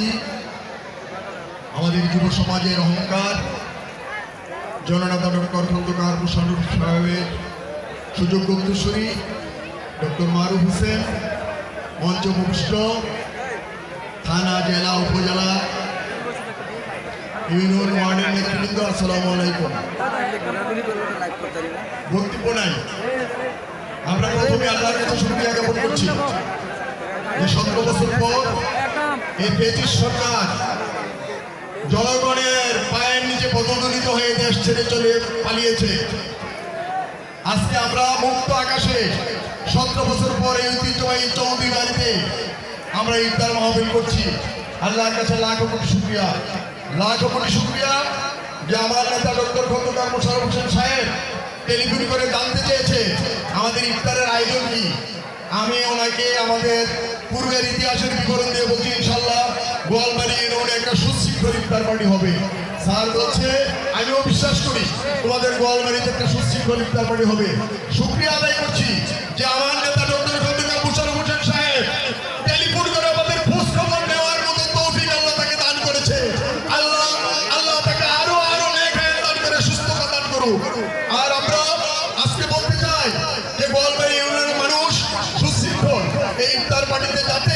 সভাপতি আমাদের যুব সমাজের অহংকার, জননেতা ডক্টর খন্দকার মুশারুফ সাহেবের সুযোগ্য উত্তরসূরি ডক্টর মারুফ হোসেন, মঞ্চ ভূমিষ্ঠ, থানা, জেলা, উপজেলা, ইউনিয়ন ওয়ার্ডের নেতৃবৃন্দ, আসসালামু আলাইকুম। বক্তব্য নাই। আমরা প্রথমে আল্লাহর কাছে শুক্রিয়া জ্ঞাপন করছি। যে সতেরো বছর পর সরকার জনগণের পায়ের নিচে পদদলিত হয়ে দেশ ছেড়ে চলে পালিয়েছে। আজকে আমরা মুক্ত আকাশে সতেরো বছর পর ঐতিহ্যবাহী চৌধুরী বাড়িতে আমরা ইফতার মাহফিল করছি। আল্লাহর কাছে লাখো কোটি শুক্রিয়া। লাখো কোটি শুক্রিয়া যে আমার নেতা ডক্টর খন্দকার মোশারফ হোসেন সাহেব টেলিফোন করে জানতে চেয়েছে। আমি ওনাকে আমাদের পূর্বের ইতিহাসের বিবরণ দিয়ে বলছি ইনশাল্লাহ গোয়ালবাড়ি রোডে একটা সুশৃঙ্খল ইফতার পার্টি হবে। স্যার বলছে, আমিও বিশ্বাস করি, তোমাদের গোয়ালবাড়িতে একটা সুশৃঙ্খল ইফতার পার্টি হবে। শুক্রিয়া আদায় করছি যে আমার নেতা ডক্টর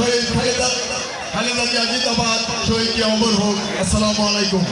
শহীদ খালেদা খালেদা জিয়া জিন্দাবাদ শহীদ জিয়া অমর হোক। আসসালামু আলাইকুম।